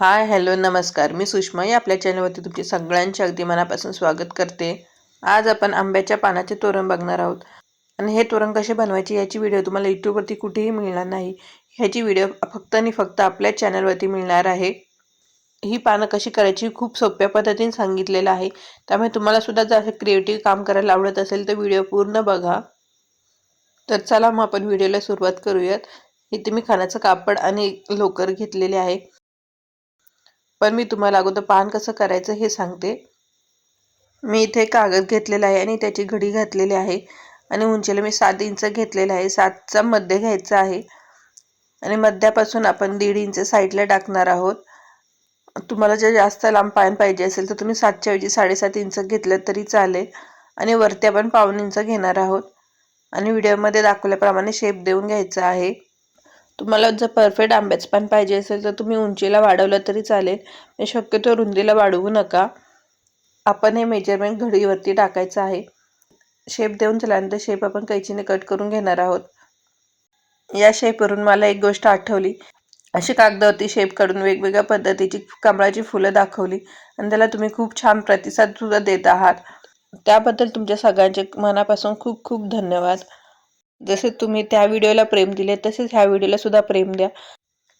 Hi hello नमस्कार. मी सुषमा या आपल्या चॅनलवरती तुमचे सगळ्यांचे अगदी मनापासून स्वागत करते. आज आपण आंब्याच्या पानाचे तोरण बघणार आहोत. आणि हे तोरण कसे बनवायचे याची व्हिडिओ तुम्हाला यूट्यूबवरती कुठेही मिळणार नाही. ह्याची व्हिडिओ फक्त आणि फक्त आपल्या चॅनलवरती मिळणार आहे. ही पानं कशी करायची खूप सोप्या पद्धतीने सांगितलेलं आहे. त्यामुळे तुम्हाला सुद्धा जर क्रिएटिव्ह काम करायला आवडत असेल तर व्हिडिओ पूर्ण बघा. तर चला मग आपण व्हिडिओला सुरुवात करूयात. इथे मी खाण्याचं कापड आणि लोकर घेतलेले आहे. पण मी तुम्हाला अगोदर पान कसं करायचं हे सांगते. मी इथे कागद घेतलेला आहे आणि त्याची घडी घातलेली आहे. आणि उंचीला मी सात इंच घेतलेलं आहे. सातचा मध्य घ्यायचा आहे. आणि मध्यापासून आपण दीड इंच साईडला टाकणार आहोत. तुम्हाला जर जास्त लांब पान पाहिजे असेल तर तुम्ही सातच्या ऐवजी साडेसात इंच घेतलं तरी चालेल. आणि वरती आपण पाऊन इंच घेणार आहोत. आणि व्हिडिओमध्ये दाखवल्याप्रमाणे शेप देऊन घ्यायचा आहे. तुम्हाला जर परफेक्ट आंब्याचं पान पाहिजे असेल तर तुम्ही उंचीला वाढवलं तरी चालेल. शक्यतो रुंदीला वाढवू नका. आपण हे मेजरमेंट घडीवरती टाकायचं आहे. शेप देऊन झाल्यानंतर शेप आपण कैचीने कट करून घेणार आहोत. या शेपवरून मला एक गोष्ट आठवली. अशी कागदावरती शेप काढून वेगवेगळ्या पद्धतीची कमळाची फुलं दाखवली. आणि त्याला तुम्ही खूप छान प्रतिसाद सुद्धा देत आहात. त्याबद्दल तुमच्या सगळ्यांचे मनापासून खूप खूप धन्यवाद. जसे तुम्ही त्या व्हिडिओला प्रेम दिले तसेच ह्या व्हिडिओला सुद्धा प्रेम द्या.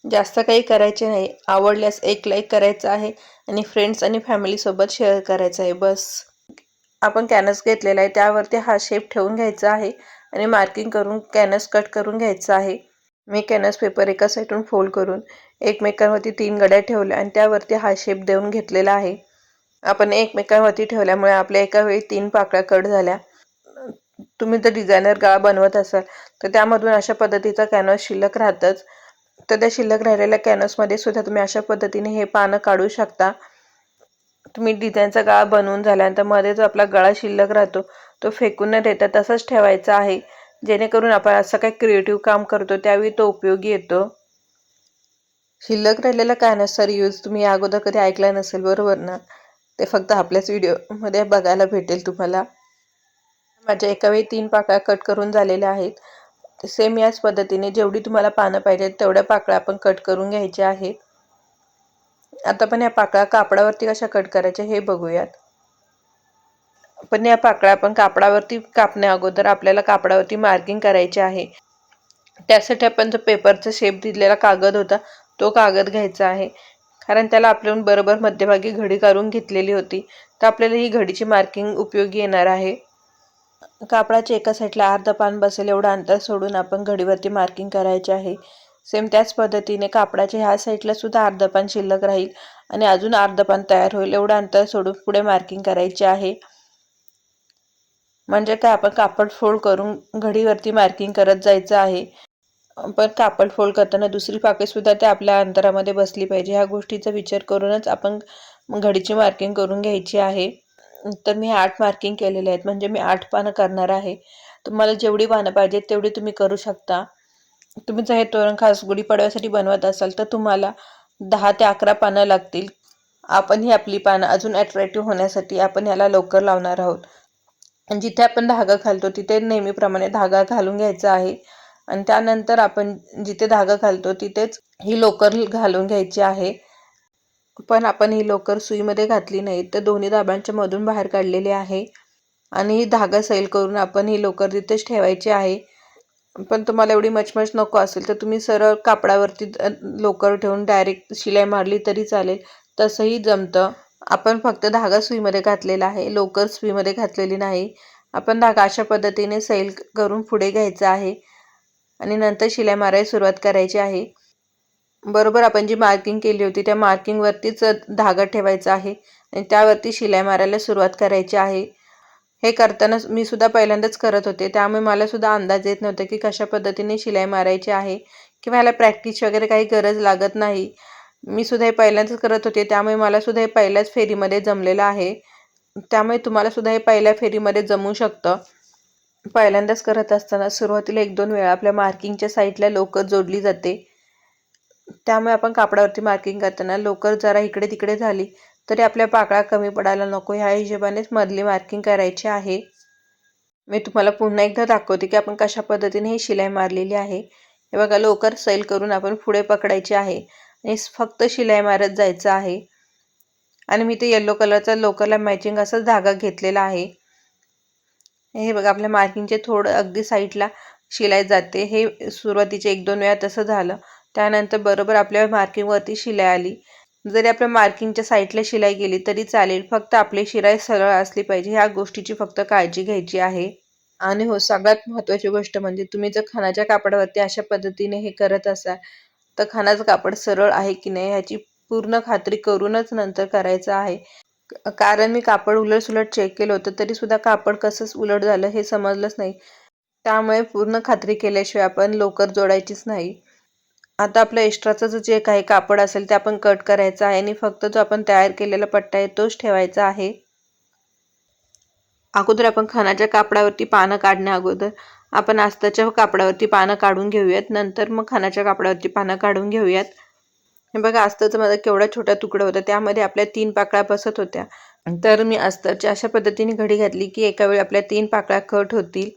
जास्त काही करायचे नाही. आवडल्यास एक लाईक करायचं आहे आणि फ्रेंड्स आणि फॅमिलीसोबत शेअर करायचं आहे. बस. आपण कॅनस घेतलेला आहे. त्यावरती हा शेप ठेवून घ्यायचा आहे आणि मार्किंग करून कॅनस कट करून घ्यायचा आहे. मी कॅनस पेपर एका साईडून फोल्ड करून एकमेकांवरती तीन गड्या ठेवल्या आणि त्यावरती हा शेप देऊन घेतलेला आहे. आपण एकमेकांवरती ठेवल्यामुळे आपल्या एका वेळी तीन पाकळ्या कट झाल्या. तुम्ही जर डिझायनर गाळा बनवत असाल तर त्यामधून अशा पद्धतीचा कॅनव्हास शिल्लक राहतच. तर त्या शिल्लक राहिलेल्या कॅनव्हासमध्ये सुद्धा तुम्ही अशा पद्धतीने हे पानं काढू शकता. तुम्ही डिझाईनचा गळा बनवून झाल्यानंतरमध्ये जो आपला गळा शिल्लक राहतो तो फेकून न देता तसंच ठेवायचा आहे. जेणेकरून आपण असं काही क्रिएटिव्ह काम करतो त्यावेळी तो उपयोगी येतो. शिल्लक राहिलेला कॅनव्हासचा यूज तुम्ही अगोदर कधी ऐकला नसेल बरोबर ना? ते फक्त आपल्याच व्हिडिओमध्ये बघायला भेटेल तुम्हाला. माझ्या एका वेळी तीन पाकळ्या कट करून झालेल्या आहेत. सेम याच पद्धतीने जेवढी तुम्हाला पानं पाहिजेत तेवढ्या पाकळ्या आपण कट करून घ्यायच्या आहेत. आता पण या पाकळ्या कापडावरती कशा कट करायच्या हे बघूयात. पण या पाकळ्या आपण कापडावरती कापण्या अगोदर आपल्याला कापडावरती मार्किंग करायचे आहे. त्यासाठी आपण जो पेपरचा शेप दिलेला कागद होता तो कागद घ्यायचा आहे. कारण त्याला आपल्याहून बरोबर मध्यभागी घडी काढून घेतलेली होती. तर आपल्याला ही घडीची मार्किंग उपयोगी येणार आहे. कापडाच्या एका साईडला अर्ध पान बसेल एवढं अंतर सोडून आपण घडीवरती मार्किंग करायचे आहे. सेम त्याच पद्धतीने कापडाच्या ह्या साईडला सुद्धा अर्ध पान शिल्लक राहील आणि अजून अर्ध पान तयार होईल एवढं अंतर सोडून पुढे मार्किंग करायचे आहे. म्हणजे काय आपण कापड फोल्ड करून घडीवरती मार्किंग करत जायचं आहे. पण कापड फोल्ड करताना दुसरी पाकीसुद्धा त्या आपल्या अंतरामध्ये बसली पाहिजे. ह्या गोष्टीचा विचार करूनच आपण घडीची मार्किंग करून घ्यायची आहे. तर मी आठ मार्किंग केलेले आहेत. म्हणजे मी आठ पानं करणार आहे. तुम्हाला जेवढी पानं पाहिजेत तेवढी तुम्ही करू शकता. तुम्ही जर हे तोरण खास गुढीपाडव्यासाठी बनवत असाल तर तुम्हाला दहा ते अकरा पानं लागतील. आपण ही आपली पानं अजून अट्रॅक्टिव्ह होण्यासाठी आपण याला लवकर लावणार आहोत. जिथे आपण धागा घालतो तिथे नेहमीप्रमाणे धागा घालून घ्यायचा आहे. आणि त्यानंतर आपण जिथे धागा घालतो तिथेच ही लोकर घालून घ्यायची आहे. पण आपण ही लोकर सुईमध्ये घातली नाही तर दोन्ही दाबांच्या मधून बाहेर काढलेली आहे. आणि ही धागा सैल करून आपण ही लोकर तिथेच ठेवायची आहे. पण तुम्हाला एवढी मचमच नको असेल तर तुम्ही सरळ कापडावरती लोकर ठेवून डायरेक्ट शिलाई मारली तरी चालेल. तसंही जमतं. आपण फक्त धागा सुईमध्ये घातलेला आहे लोकर सुईमध्ये घातलेली नाही. आपण धागा अशा पद्धतीने सैल करून पुढे घ्यायचा आहे. आणि नंतर शिलाई मारायला सुरुवात करायची आहे. बरोबर आपण जी मार्किंग केली होती त्या मार्किंगवरतीच धागा ठेवायचा आहे आणि त्यावरती शिलाई मारायला सुरुवात करायची आहे. हे करताना मी सुद्धा पहिल्यांदाच करत होते. त्यामुळे मला सुद्धा अंदाज येत नव्हता की कशा पद्धतीने शिलाई मारायची आहे किंवा ह्याला प्रॅक्टिस वगैरे काही गरज लागत नाही. मी सुद्धा हे पहिल्यांदाच करत होते. त्यामुळे मला सुद्धा हे पहिल्याच फेरीमध्ये जमलेलं आहे. त्यामुळे तुम्हाला सुद्धा हे पहिल्या फेरीमध्ये जमू शकतं. पहिल्यांदाच करत असताना सुरुवातीला एक दोन वेळा आपल्या मार्किंगच्या साईडला लोकर जोडली जाते. त्यामुळे आपण कापडावरती मार्किंग करताना लोकर जरा इकडे तिकडे झाली तरी आपल्या पाकळा कमी पडायला नको. ह्या हिशोबानेच मधली मार्किंग करायची आहे. मी तुम्हाला पुन्हा एकदा दाखवते की आपण कशा पद्धतीने ही शिलाई मारलेली आहे. हे बघा लोकर सैल करून आपण पुढे पकडायची आहे आणि फक्त शिलाई मारत जायचं आहे. आणि मी ते येल्लो कलरचा लोकरला मॅचिंग असा धागा घेतलेला आहे. हे बघा आपल्या मार्किंगचे थोडं अगदी साईडला शिलाई जाते. हे सुरुवातीचे एक दोन वेळा तसं झालं. त्यानंतर बरोबर आपल्या मार्किंगवरती शिलाई आली. जरी आपल्या मार्किंगच्या साईडला शिलाई गेली तरी चालेल फक्त आपली शिलाई सरळ असली पाहिजे ह्या गोष्टीची फक्त काळजी घ्यायची आहे. आणि हो सगळ्यात महत्त्वाची गोष्ट म्हणजे तुम्ही जर खानाच्या कापडावरती अशा पद्धतीने हे करत असाल तर खानाचं कापड सरळ आहे की नाही ह्याची पूर्ण खात्री करूनच नंतर करायचं आहे. कारण मी कापड उलट सुलट चेक केलं होतं तरी सुद्धा कापड कसंच उलट झालं हे समजलंच नाही. त्यामुळे पूर्ण खात्री केल्याशिवाय आपण लोकर जोडायचीच नाही. आता आपलं एक्स्ट्राचं जे काही कापड असेल ते आपण कट करायचं आहे आणि फक्त जो आपण तयार केलेला पट्टा आहे तोच ठेवायचा आहे. अगोदर आपण खणाच्या कापडावरती पानं काढण्या अगोदर आपण आस्ताच्या कापडावरती पानं काढून घेऊयात. नंतर मग खणाच्या कापडावरती पानं काढून घेऊयात. हे बघा आस्ताचं माझा केवढा छोटा तुकडा होता त्यामध्ये आपल्या तीन पाकळ्या बसत होत्या. तर मी आस्ताच्या अशा पद्धतीने घडी घातली की एका वेळी आपल्या तीन पाकळ्या कट होतील.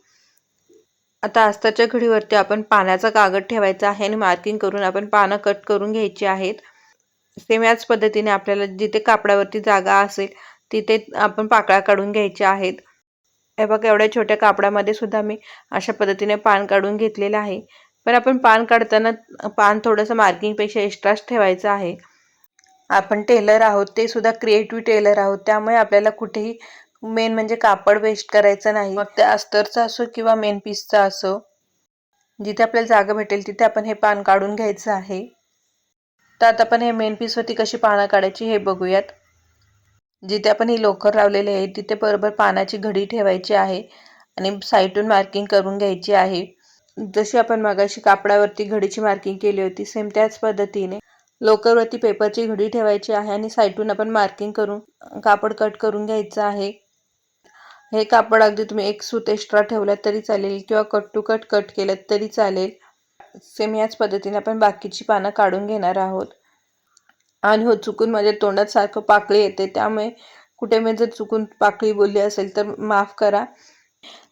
आता अस्ताच्या घडीवरती आपण पाण्याचा कागद ठेवायचा आहे आणि मार्किंग करून आपण पानं कट करून घ्यायची आहेत. सेम याच पद्धतीने आपल्याला जिथे कापडावरती जागा असेल तिथे आपण पाकळ्या काढून घ्यायच्या आहेत. हे बघा एवढ्या छोट्या कापडामध्ये सुद्धा मी अशा पद्धतीने पान काढून घेतलेलं आहे. पण आपण पान काढताना पान थोडंसं मार्किंगपेक्षा एक्स्ट्राच ठेवायचं आहे. आपण टेलर आहोत ते सुद्धा क्रिएटिव्ह टेलर आहोत त्यामुळे आपल्याला कुठेही मेन म्हणजे कापड वेस्ट करायचं नाही. मग ते अस्तरचं असो किंवा मेन पीसचा असो जिथे आपल्याला जागा भेटेल तिथे आपण हे पान काढून घ्यायचं आहे. तर आता आपण हे मेन पीसवरती कशी पानं काढायची हे बघूयात. जिथे आपण ही लोकर लावलेली आहे तिथे बरोबर पानाची घडी ठेवायची आहे आणि साईडून मार्किंग करून घ्यायची आहे. जशी आपण मगाशी कापडावरती घडीची मार्किंग केली होती सेम त्याच पद्धतीने लोकरवरती पेपरची घडी ठेवायची आहे आणि साईडून आपण मार्किंग करून कापड कट करून घ्यायचं आहे. हे कापड अगदी तुम्ही एक सूत एक्स्ट्रा ठेवलात तरी चालेल किंवा कट टू कट कट केलं तरी चालेल. सेम याच पद्धतीने आपण बाकीची पानं काढून घेणार आहोत. आणि हो चुकून माझ्या तोंडात सारखं पाकळी येते त्यामुळे कुठे मी जर चुकून पाकळी बोलली असेल तर माफ करा.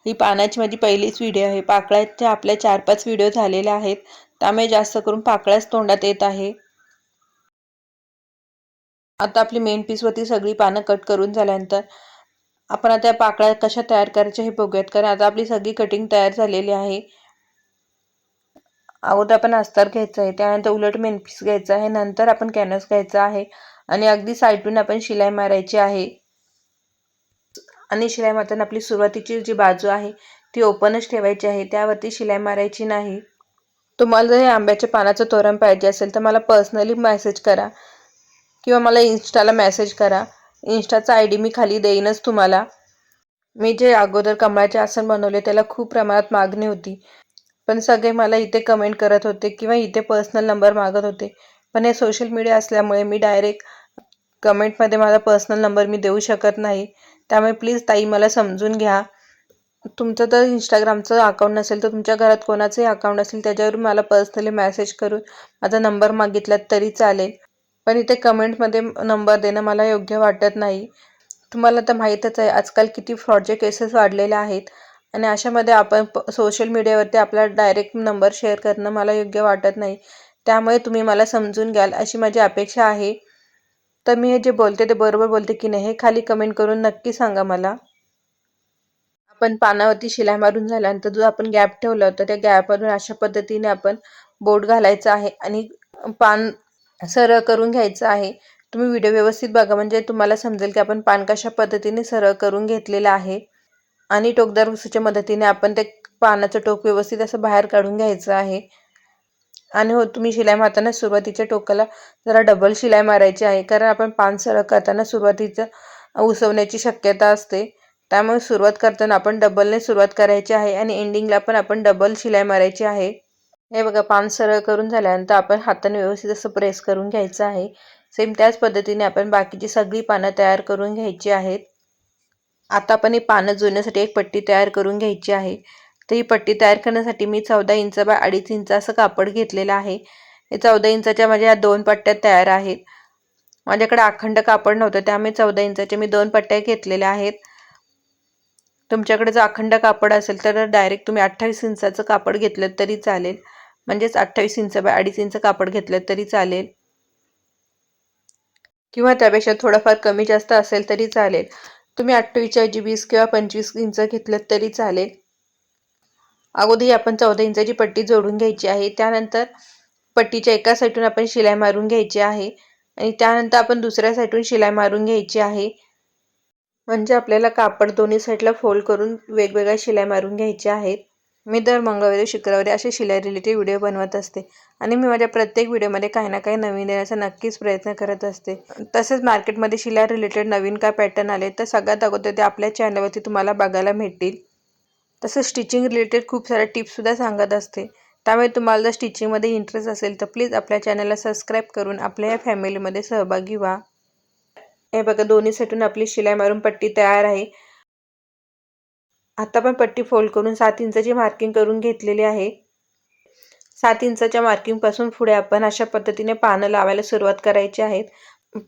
ही पानाची माझी पहिलीच व्हिडिओ आहे. पाकळ्याचे आपल्या चार पाच व्हिडिओ झालेले आहेत. त्यामुळे जास्त करून पाकळ्याच तोंडात येत आहे. आता आपली मेन पीसवरती सगळी पानं कट करून झाल्यानंतर आपण आता पाकळ्या कशा तयार करायच्या हे बघूयात कारण आता आपली सगळी कटिंग तयार झालेली आहे. अगोदर आपण अस्तर घ्यायचं आहे त्यानंतर उलट मेनपीस घ्यायचं घ्यायचा आहे नंतर आपण कॅनस घ्यायचा आहे आणि अगदी साईडून आपण शिलाई मारायची आहे. आणि शिलाई मारताना आपली सुरुवातीची जी बाजू आहे ती ओपनच ठेवायची आहे त्यावरती शिलाई मारायची नाही. तुम्हाला जर हे आंब्याच्या पानाचं तोरण पाहिजे असेल तर मला पर्सनली मेसेज करा किंवा मला इन्स्टाला मेसेज करा. इन्स्टाचा आय डी मी खाली देईनच तुम्हाला. मी जे अगोदर कमळाचे आसन बनवले त्याला खूप प्रमाणात मागणी होती. पण सगळे मला इथे कमेंट करत होते किंवा इथे पर्सनल नंबर मागत होते. पण हे सोशल मीडिया असल्यामुळे मी डायरेक्ट कमेंटमध्ये माझा पर्सनल नंबर मी देऊ शकत नाही. त्यामुळे प्लीज ताई मला समजून घ्या. तुमचं तर इंस्टाग्रामचं अकाउंट नसेल तर तुमच्या घरात कोणाचंही अकाउंट असेल त्याच्यावरून मला पर्सनली मॅसेज करून माझा नंबर मागितला तरी चालेल. पण इथे कमेंटमध्ये नंबर देणं मला योग्य वाटत नाही. तुम्हाला तर माहीतच आहे आजकाल किती फ्रॉडचे केसेस वाढलेले आहेत. आणि अशामध्ये आपण सोशल मीडियावरती आपला डायरेक्ट नंबर शेअर करणं मला योग्य वाटत नाही. त्यामुळे तुम्ही मला समजून घ्याल अशी माझी अपेक्षा आहे. तर मी हे जे बोलते ते बरोबर बोलते की नाही हे खाली कमेंट करून नक्की सांगा मला. आपण पानावरती शिलाई मारून झाल्यानंतर जो आपण गॅप ठेवला होता त्या गॅपवरून अशा पद्धतीने आपण बोट घालायचं आहे. आणि पान सरळ करून घ्यायचं आहे. तुम्ही व्हिडिओ व्यवस्थित बघा. म्हणजे तुम्हाला समजेल की आपण पान कशा पद्धतीने सरळ करून घेतलेलं आहे. आणि टोकदार वस्तूच्या मदतीने आपण ते पानाचं टोक व्यवस्थित असं बाहेर काढून घ्यायचं आहे. आणि हो तुम्ही शिलाई मारताना सुरुवातीच्या टोकाला जरा डबल शिलाई मारायची आहे. कारण आपण पान सरळ करताना सुरुवातीचं उसवण्याची शक्यता असते. त्यामुळे सुरुवात करताना आपण डबलने सुरुवात करायची आहे. आणि एंडिंगला पण आपण डबल शिलाई मारायची आहे. हे बघा पान सरळ करून झाल्यानंतर आपण हाताने व्यवस्थित असं प्रेस करून घ्यायचं आहे. सेम त्याच पद्धतीने आपण बाकीची सगळी पानं तयार करून घ्यायची आहेत. आता आपण ही पानं जुळण्यासाठी एक पट्टी तयार करून घ्यायची आहे. तर ही पट्टी तयार करण्यासाठी मी चौदा इंच बाय अडीच इंच असं कापड घेतलेलं आहे. हे चौदा इंचाच्या माझ्या दोन पट्ट्या तयार आहेत. माझ्याकडे अखंड कापड नव्हतं त्यामुळे चौदा इंचाच्या मी दोन पट्ट्या घेतलेल्या आहेत. तुमच्याकडे जर अखंड कापड असेल तर डायरेक्ट तुम्ही अठ्ठावीस इंचाचं कापड घेतलं तरी चालेल. म्हणजेच अठ्ठावीस इंच बाय अडीच इंच कापड घेतलं तरी चालेल. किंवा त्यापेक्षा थोडंफार कमी जास्त असेल तरी चालेल. तुम्ही अठ्ठावीसच्या ऐवजी वीस किंवा पंचवीस इंच घेतलं तरी चालेल. अगोदर आपण चौदा इंचाची पट्टी जोडून घ्यायची आहे. त्यानंतर पट्टीच्या एका साईडून आपण शिलाई मारून घ्यायची आहे. आणि त्यानंतर आपण दुसऱ्या साईडून शिलाई मारून घ्यायची आहे. म्हणजे आपल्याला कापड दोन्ही साईडला फोल्ड करून वेगवेगळ्या शिलाई मारून घ्यायच्या आहेत. मी दर मंगळवारी शुक्रवारी असे शिलाई रिलेटेड व्हिडिओ बनवत असते. आणि मी माझ्या प्रत्येक व्हिडिओमध्ये काही ना काही नवीन देण्याचा नक्कीच प्रयत्न करत असते. तसेच मार्केटमध्ये शिलाई रिलेटेड नवीन काय पॅटर्न आले तर सगळ्यात अगोदर ते आपल्या चॅनलवरती तुम्हाला बघायला भेटतील. तसंच स्टिचिंग रिलेटेड खूप साऱ्या टिप्ससुद्धा सांगत असते. त्यामुळे तुम्हाला जर स्टिचिंगमध्ये इंटरेस्ट असेल तर प्लीज आपल्या चॅनलला सबस्क्राईब करून आपल्या या फॅमिलीमध्ये सहभागी व्हा. हे बघा दोन्ही सेटून आपली शिलाई मारून पट्टी तयार आहे. आता पण पट्टी फोल्ड करून सात इंचाची मार्किंग करून घेतलेली आहे. सात इंचाच्या मार्किंगपासून पुढे आपण अशा पद्धतीने पानं लावायला सुरुवात करायची आहेत.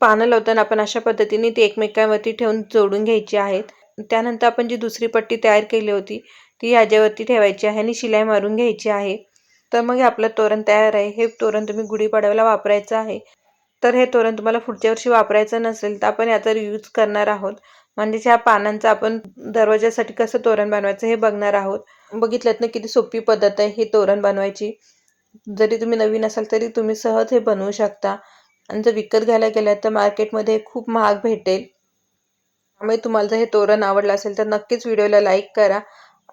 पानं लावताना आपण अशा पद्धतीने ती एकमेकांवरती ठेवून जोडून घ्यायची आहेत. त्यानंतर आपण जी दुसरी पट्टी तयार केली होती ती ह्याच्यावरती ठेवायची आहे आणि शिलाई मारून घ्यायची आहे. तर मग आपलं तोरण तयार आहे. हे तोरण तुम्ही गुढीपाडव्याला वापरायचं आहे. तर हे तोरण तुम्हाला पुढच्या वर्षी वापरायचं नसेल तर आपण याचा यूज करणार आहोत. म्हणजेच ह्या पानांचं आपण दरवाजासाठी कसं तोरण बनवायचं हे बघणार आहोत. बघितलं ना किती सोपी पद्धत आहे ही तोरण बनवायची. जरी तुम्ही नवीन असाल तरी तुम्ही सहज हे बनवू शकता. आणि जर विकत घ्यायला गेलं तर मार्केटमध्ये खूप महाग भेटेल. त्यामुळे तुम्हाला जर हे तोरण आवडलं असेल तर नक्कीच व्हिडिओला लाईक करा.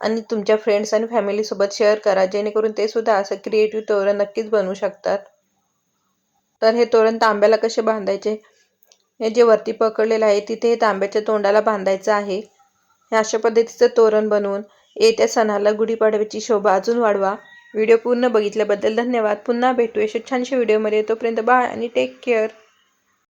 आणि तुमच्या फ्रेंड्स आणि फॅमिलीसोबत शेअर करा. जेणेकरून ते सुद्धा असं क्रिएटिव्ह तोरण नक्कीच बनवू शकतात. तर हे तोरण तांब्याला कसे बांधायचे? हे जे वरती पकडलेलं आहे तिथे हे तांब्याच्या तोंडाला बांधायचं आहे. हे अशा पद्धतीचं तोरण बनवून येत्या सणाला गुढीपाडव्याची शोभा अजून वाढवा. व्हिडिओ पूर्ण बघितल्याबद्दल धन्यवाद. पुन्हा भेटू अशा छानशा व्हिडिओमध्ये. तोपर्यंत बाय आणि टेक केअर